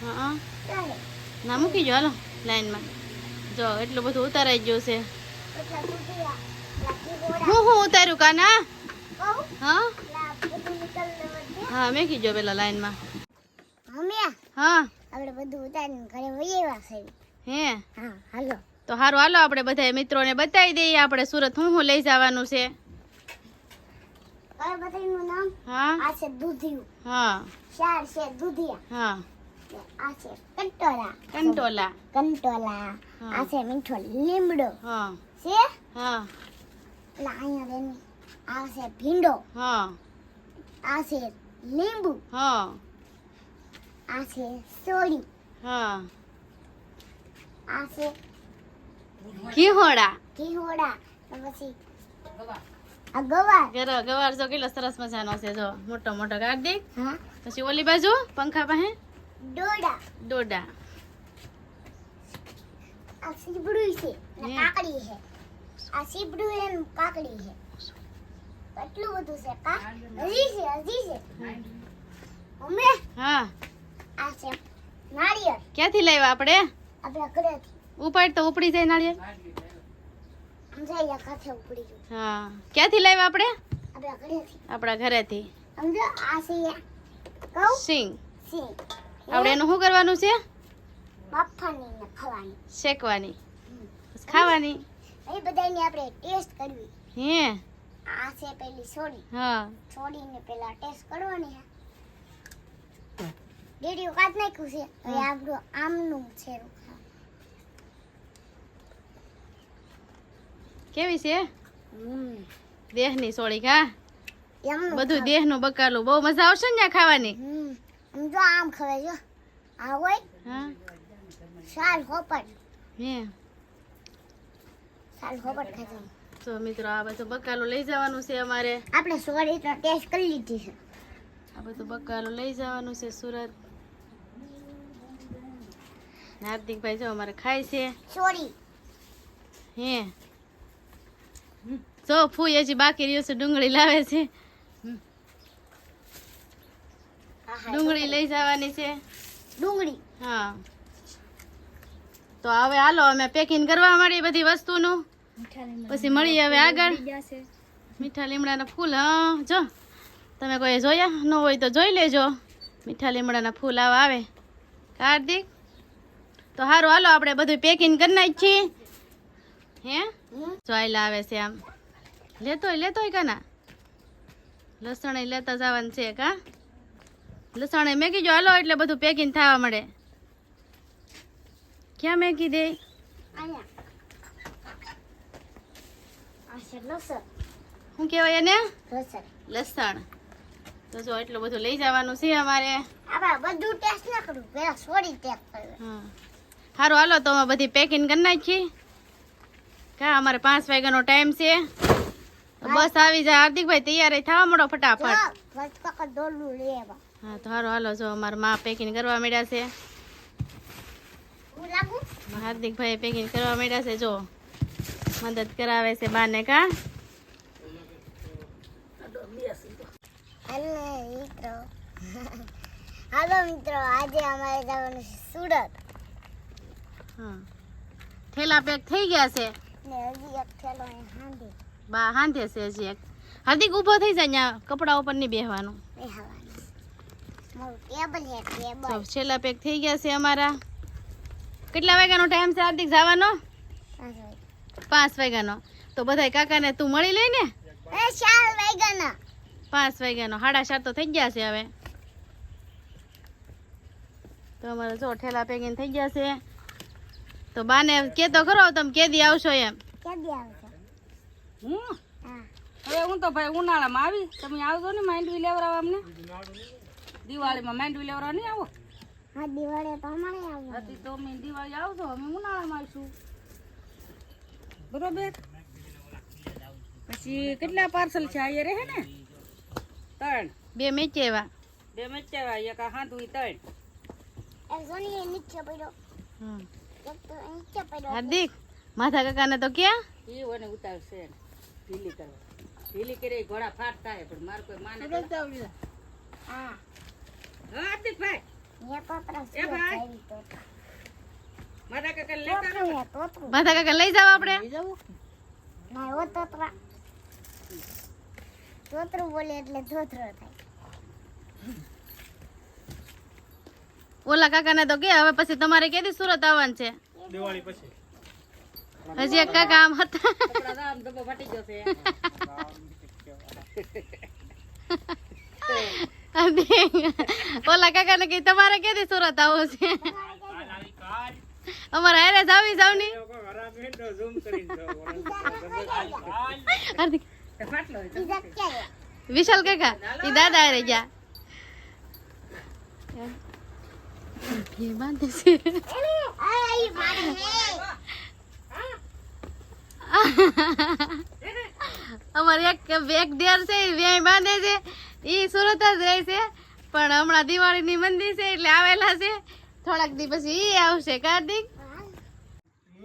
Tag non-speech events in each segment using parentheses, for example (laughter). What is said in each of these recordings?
હા ના મૂકી જો હાલો લાઈનમાં. જો એટલું બધું ઉતારાઈ ગયું છે. હું હું ઉતાર્યું કાના? હા? હા મેકી જો પેલા લાઈનમાં. હા. આપણે બધું ઉતારીને ઘરે વહી આવ્યા છે. હે? હા હાલો. તો હારું હાલો આપણે બધા મિત્રોને બતાવી દઈએ આપણે સુરત હું હું લઈ જવાનું છે. હા. છે દૂધિયું. હા. ચાર છે દૂધિયા. હા. આ છે કંટોલા. કંટોલા. કંટોલા. આ છે મીઠો લીમડો. હા. છે? હા. એટલે અહીંયા બેન આ છે ભીંડો. હા. આ છે લીંબુ. હા. આ છે સોડી હા. આ છે ઘીહોડા ઘીહોડા પછી ગવાર ગવાર જો કેટલો સરસ મજાનો છે જો મોટો મોટો ગાડી હા. પછી ઓલી બાજુ પંખા પાસે. ડોડા. દોડા આ સીબડું છે. ને કાકડી છે. આ સીબડું છે ને કાકડી છે. કેટલું બધું છે કા? હજી છે હજી છે. મમ્મી હા. આ છે નાળિયેર. ક્યાંથી લાવ્યા આપણે? આપણે ઘરેથી. ઉપાડ તો ઉપડી જાય નાળિયેર. સમજાય કાથે ઉપડી ગયું હા. ક્યાંથી લાવ્યા આપણે? આપણા ઘરેથી. આપણા ઘરેથી. સમજો? આ છે કહું? સિંગ સિંગ આપણે એનું શું કરવાનું છે? બાફાની ને ખાવાની. શેકવાની. ખાવાની. એ બધાની આપણે ટેસ્ટ કરવી. હે? આ છે પેલી છોડી હા. છોડીને પેલા ટેસ્ટ કરવાની હે ડેડીઓ કાઢ નાખ્યું છે. હવે આપણું આમનું છે કેવી છે? હમ. દેહની સોળી કા બધું. દેહનું બકાલું. બહુ મજા આવશે ને ખાવાની? હમ. આમ જો આમ ખવાય જો. આ હોય? હા. સાલ હોપટ. હે. સાલ હોપટ તો મિત્રો આ બધું બકાલો લઈ જવાનું છે અમારે. આપણે સોરી તો ટેસ્ટ કરી લીધી છે. આ બધું બકાલો લઈ જવાનું છે સુરત. હાર્દિકભાઈ જો અમારે ખાય છે. સોરી. હે. જો ફૂઈ હજી બાકી રહ્યો છે ડુંગળી લાવે છે હા, હા, ડુંગળી લઈ જવાની છે. ડુંગળી? હા. તો હવે હાલો અમે પેકિંગ કરવા માંડી બધી વસ્તુનું. પછી મળીએ હવે આગળ. મીઠા લીમડાના ફૂલ હા જો. તમે કોઈ જોયા? ન હોય તો જોઈ લેજો. મીઠા લીમડાના ફૂલ આવા આવે. કાર્તિક તો સારું હાલો આપણે બધું પેકિંગ કરી નાખીએ. હે? જોઈલા આવે છે આમ. લેતોય લેતોય કાના? લસણ લેતા જવાનું છે કા લસણ મેગી જો હાલો એટલે બધું પેકિંગ થવા મળે. ક્યાં મેગી દે? શું કહેવાય એને? લસણ. તો જો એટલું બધું લઈ જવાનું છે અમારે. બધું ટેસ્ટ ના કરવું પેલા સોડી ટેસ્ટ કરવી સારું હાલો તો અમે બધી પેકિંગ કરી નાખીએ કા અમારે પાંચ વાગ્યાનો ટાઈમ છે. બસ આવી જાય હાર્દિકભાઈ તૈયાર થવા મળો ફટાફટ. હા તો હારો હાલો જો અમારા માં પેકિંગ કરવા માંડ્યા છે. હાર્દિકભાઈ પેકિંગ કરવા માંડ્યા છે જો. મદદ કરાવે છે બાને કા? હાલો મિત્રો. હાલો મિત્રો આજે અમારે જવાનું છે સુરત. હા. થેલા પેક થઈ ગયા છે? ને હજી એક થેલો હાંધી બા હાંધે છે હજી એક. હાર્દિક ઊભો થઈ જાય ત્યાં કપડા ઉપર નહીં બેહવાનું. બેહવાનું મારું ટેબલ છે ટેબલ તો છેલ્લા પેક થઈ ગયા છે અમારા. કેટલા વાગ્યાનો ટાઈમ છે હાર્દિક જવાનો? પાંચ વાગ્યાનો. તો બધાય કાકાને તું મળી લઈ ને? પાંચ વાગ્યાનો. સાડા સાત તો થઈ ગયા છે હવે. તો અમારે જો ઠેલા પેકિંગ થઈ ગયા છે. તો બાને કે તો ખરો તમે કેદી આવશો એમ? હા? હવે હું તો ભાઈ ઉનાળામાં આવી. તમે આવજો ને માંડવી લેવડાવવા અમને. દિવાળીમાં માંડવી લેવડાવવા નહીં આવો? હા દિવાળી તો અમારે આવો હતી તો મેં દિવાળી આવજો અમે ઉનાળામાં આવીશું. બરોબર? પછી કેટલા પાર્સલ છે? અહીંયા રહે ને? ત્રણ. બે મેચેવા બે મેચેવા એક આ હાથું ત્રણ. એક જોની નીચે પડ્યો. હમ. એક તો નીચે પડ્યો. હાર્દિક માથા કાકાને તો ક્યાં? એ મને ઉતારશે ઢીલી કરવા. ઢીલી કરે ઘોડા ફાટ થાય પણ મારે કોઈ માને હા. મારા કાકા લઈ જાવ આપણે. ના ઓ તોતરા તોતરું બોલે એટલે તોતરો થાય. ઓલા કાકાને તો કે હવે પછી તમારે કેદી સુરત આવવાનું છે? દિવાળી પછી. હજી એક કાકા આમ હતા. કપડા આમ ડબ્બો ફાટી ગયો છે (laughs) ઓલા કાકાને કઈ તમારે કેદી સુરત છે આવી કાલ અમારે હારે જાવની. ક્યારે વિશાલ કાકા એ દાદા હારે ગયા. છે. અમારે એક એક દેર છે વ્યાય બાંધે છે. ઈ સુરત જ રહે છે પણ હમણાં દિવાળીની મંદી છે એટલે આવેલા છે. થોડાક દી પછી ઈ આવશે કાર્તિક.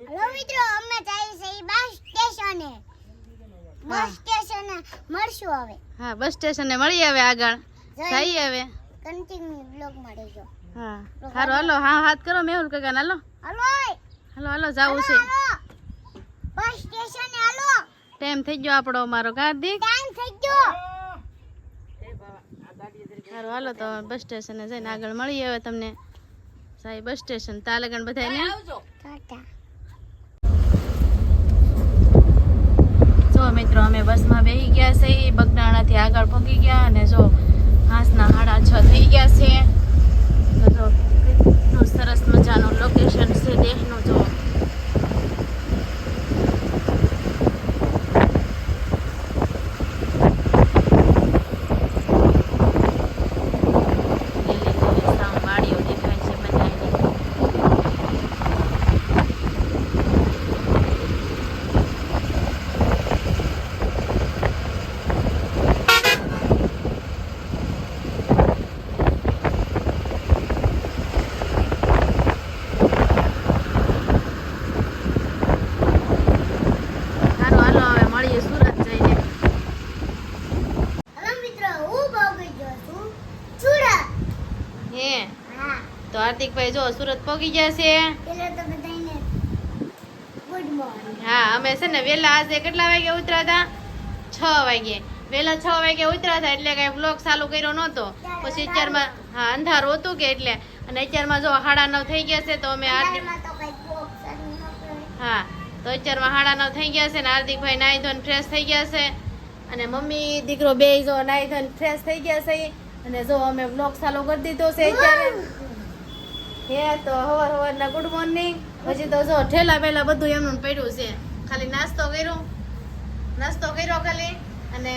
હેલો મિત્રો અમે જઈએ છીએ બસ સ્ટેશને. બસ સ્ટેશને મળશું હવે. હા બસ સ્ટેશને મળીએ હવે આગળ. જઈએ હવે. કન્ટિન્યુ બ્લોગ મળે જો હા હારો હાલો. હા હાથ કરો મેહુલ કાકા હાલો. હાલો હલો હાલો હાલો જાવું છે. બસ સ્ટેશને હાલો. ટાઈમ થઈ ગયો આપણો મારો કાર્તિક. ટાઈમ થઈ ગયો. હારો હાલો તો બસ સ્ટેશને જઈને આગળ મળીએ હવે તમને. સાહેબ બસ સ્ટેશન તાલગણ બધાને આવજો. જો મિત્રો અમે બસમાં બેસી ગયા છે બગદાણાથી આગળ પહોંચી ગયા અને જો હાંસના સાડા છ થઈ ગયા છે તો જો કેટલું સરસ મજાનું લોકેશન છે દેહનું જો લીલી લીલી સામ વાડીઓ દેખાય છે બધાયની હાલો હાલો હવે મળીએ સુરત જઈને હેલો મિત્રો હું બોગી જો છું સુરત હે હા તો હાર્દિકભાઈ જો સુરત પહોંચી ગયા છે. હા અમે છે ને વહેલા આજે કેટલા વાગે ઉતર્યા હતા? છ વાગે. વહેલા છ વાગે ઉતર્યા હતા એટલે કઈ બ્લોક ચાલુ કર્યો નહોતો. પછી અત્યારમાં હા અંધારું હતું કે એટલે. અને અત્યારમાં જો હાડા નવ થઈ ગયા છે તો અમે હા તો અત્યારમાં હાડા નવ થઈ ગયા છે ને હાર્દિકભાઈ નાહી ધોન ફ્રેશ થઈ ગયા છે. અને મમ્મી દીકરો બે જો નાહી ધોન ફ્રેશ થઈ ગયા છે. અને જો અમે બ્લોક ચાલુ કરી દીધો છે અત્યારે. હે તો હવાર ના ગુડ મોર્નિંગ પછી તો જો ઠેલા પેલા બધું એમનું પડ્યું છે. ખાલી નાસ્તો કર્યો. નાસ્તો કર્યો ખાલી. અને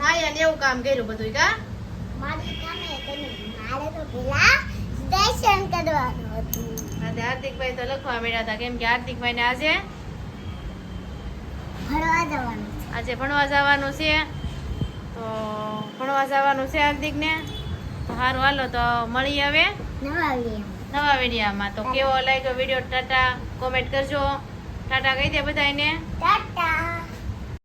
નાયા ને એવું કામ કર્યું બધું કા? મારી તો પેલા દર્શન કરવાનું હતું. આજે હાર્દિકભાઈ તો લખવા મળ્યા હતા કેમ કે હાર્દિકભાઈ ને આજે ભણવા જવાનું આજે ભણવા જવાનું છે. તો ભણવા જવાનું છે હાર્દિકને. તો સારું હાલો તો મળી હવે. નવા નવા વિડીયોમાં. તો કેવો લાગ્યો વીડિયો? ટાટા કોમેન્ટ કરજો. ટાટા કહી દે બધાને ટાટા.